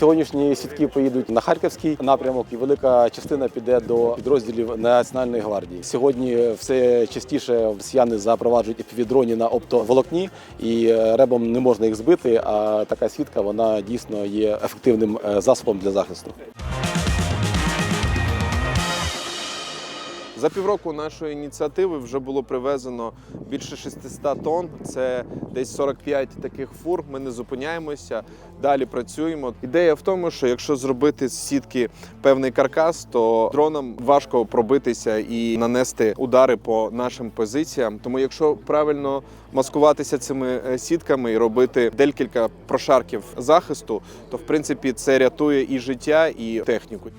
Сьогоднішні сітки поїдуть на харківський напрямок, і велика частина піде до підрозділів Національної гвардії. Сьогодні все частіше росіяни запроваджують епівідроні на оптоволокні, і е, ребом не можна їх збити. А така сітка вона дійсно є ефективним е, засобом для захисту. За півроку нашої ініціативи вже було привезено більше 600 тонн. Це десь 45 таких фур. Ми не зупиняємося, далі працюємо. Ідея в тому, що якщо зробити з сітки певний каркас, то дронам важко пробитися і нанести удари по нашим позиціям. Тому, якщо правильно маскуватися цими е, сітками і робити декілька прошарків захисту, то в принципі це рятує і життя, і техніку.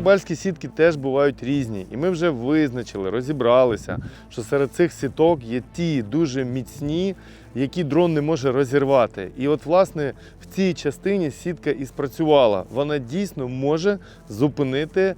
Рибальські сітки теж бувають різні, і ми вже визначили, розібралися, що серед цих сіток є ті дуже міцні, які дрон не може розірвати. І от, власне, в цій частині сітка і спрацювала. Вона дійсно може зупинити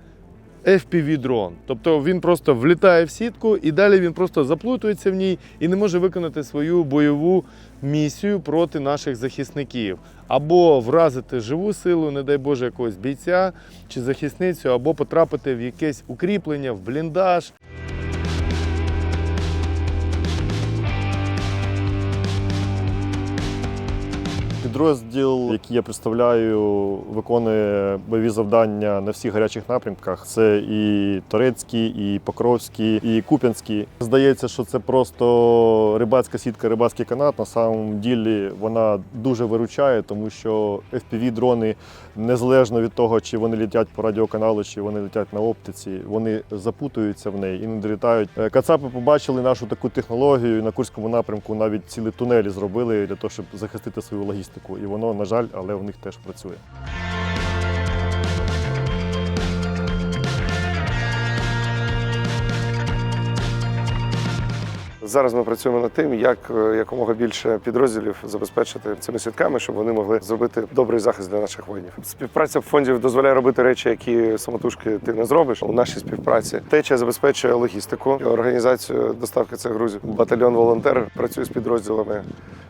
FPV-дрон. Тобто він просто влітає в сітку і далі він просто заплутується в ній і не може виконати свою бойову місію проти наших захисників. Або вразити живу силу, не дай Боже, якогось бійця чи захисницю, або потрапити в якесь укріплення, в бліндаж. Підрозділ, який я представляю, виконує бойові завдання на всіх гарячих напрямках. Це і Торецький, і Покровський, і Куп'янський. Здається, що це просто рибацька сітка, рибацький канат. На самом ділі вона дуже виручає, тому що FPV-дрони, незалежно від того, чи вони літять по радіоканалу, чи вони летять на оптиці, вони запутуються в неї і не долітають. Е, Кацапи побачили нашу таку технологію і на Курському напрямку навіть цілі тунелі зробили для того, щоб захистити свою логістику. І воно, на жаль, але в них теж працює. Зараз ми працюємо над тим, як е, якомога більше підрозділів забезпечити цими сітками, щоб вони могли зробити добрий захист для наших воїнів. Співпраця фондів дозволяє робити речі, які самотужки ти не зробиш. У нашій співпраці теча забезпечує логістику, організацію доставки цих грузів. Батальйон волонтер працює з підрозділами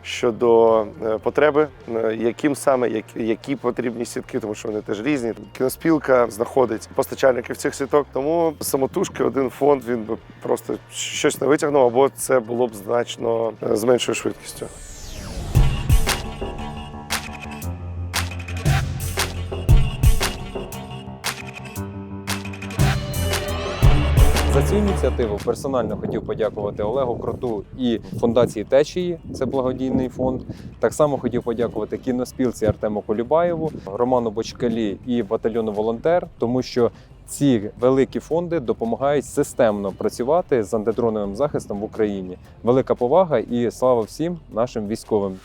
щодо е, потреби, е, яким саме як- які потрібні сітки, тому що вони теж різні. Кіноспілка знаходить постачальників цих сіток. Тому самотужки один фонд він би просто щось не витягнув, або це було б значно е, з меншою швидкістю. За цю ініціативу персонально хотів подякувати Олегу Кроту і фундації Течії, це благодійний фонд. Так само хотів подякувати кіноспілці Артему Колюбаєву, Роману Бочкалі і батальйону Волонтер, тому що ці великі фонди допомагають системно працювати з антидроновим захистом в Україні. Велика повага і слава всім нашим військовим.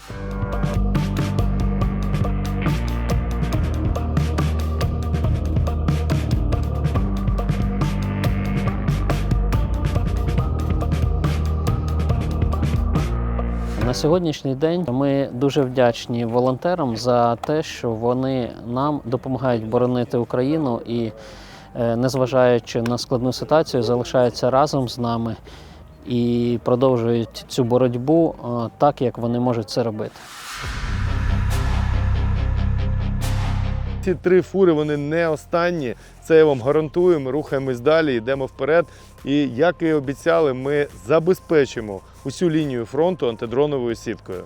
На сьогоднішній день ми дуже вдячні волонтерам за те, що вони нам допомагають боронити Україну і, незважаючи на складну ситуацію, залишаються разом з нами і продовжують цю боротьбу е, так, як вони можуть це робити. Ці три фури вони не останні. Це я вам гарантую. Ми рухаємось далі, йдемо вперед. І як і обіцяли, ми забезпечимо усю лінію фронту антидроновою сіткою.